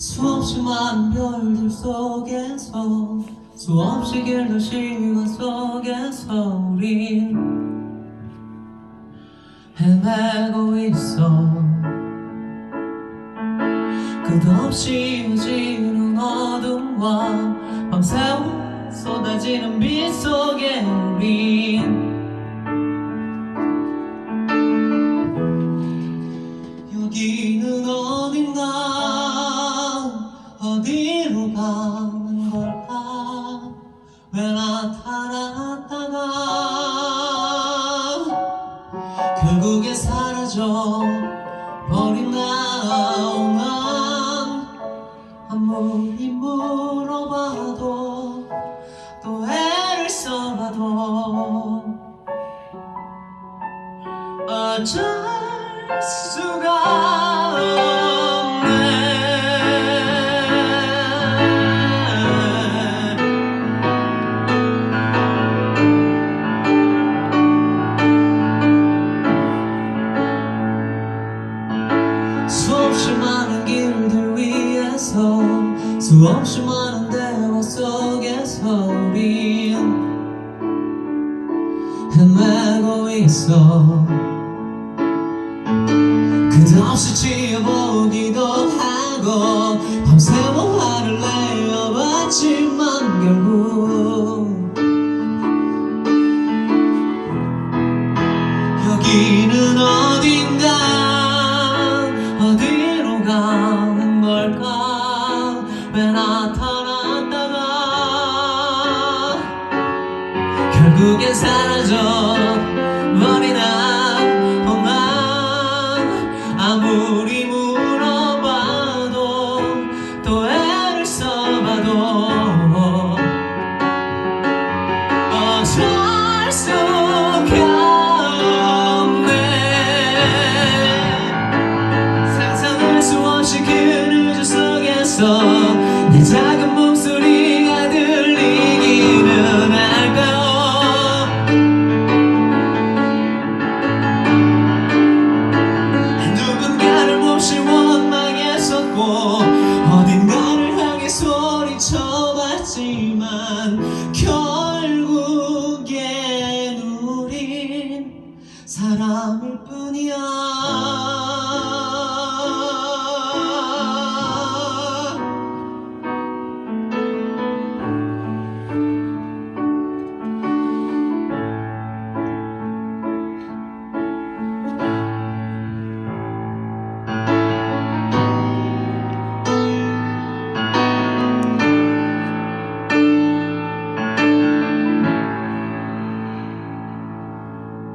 수없이 많은 별들 속에서 수없이 길던 시간 속에서 우린 헤매고 있어. 끝없이 이어지는 어둠과 밤새워 쏟아지는 빛 속에 우린 결국에 사라져 버린 나오난 아무리 물어봐도 또 애를 써봐도 어쩔 수가 헤매고 있어. 끝없이 지어보기도 하고 결국엔 사라져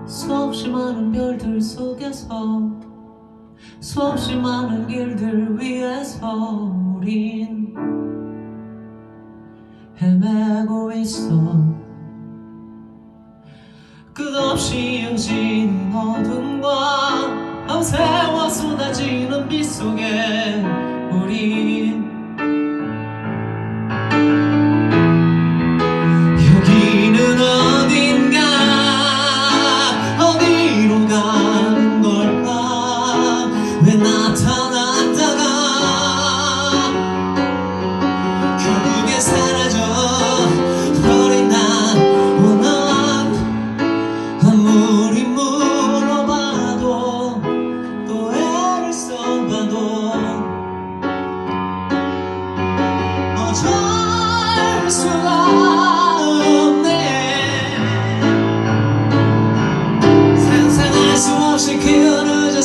수없이 많은 별들 속에서 수없이 많은 길들 위에서 우린 헤매고 있어. 끝없이 이어지는 어둠과 밤새워 쏟아지는 빛 속에 우린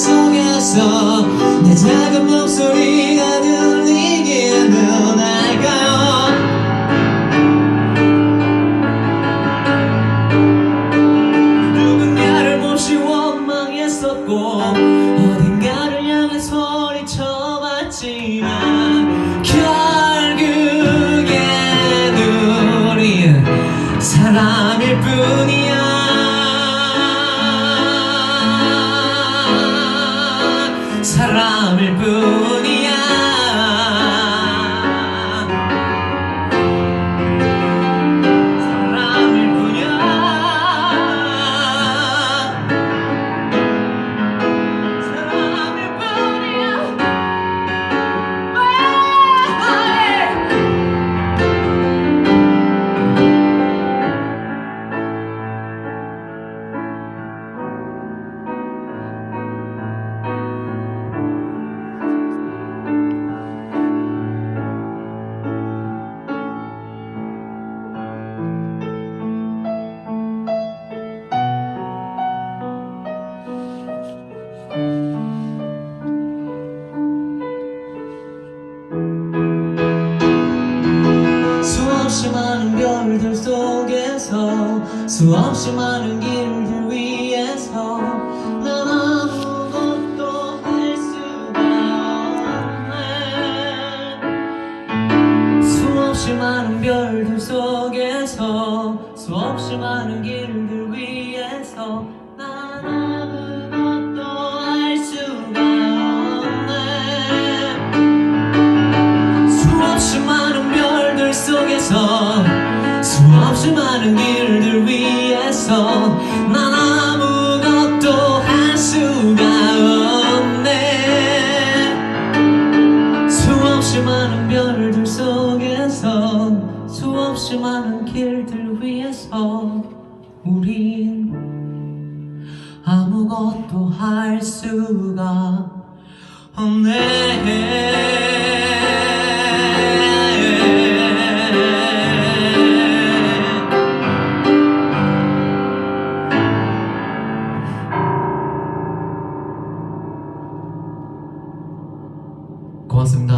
속에서 내 작은 목소리가 들리기는 할까요? 누군가를 몹시 원망했었고 어딘가를 향해 소리쳐봤지만 그뿐이야 수없이 많은 길들 위에서 난 아무것도 할 수가 없네. 수없이 많은 별들 속에서 수없이 많은 길들 위에서 수없이 많은 길들 위에서 우린 아무것도 할 수가 없네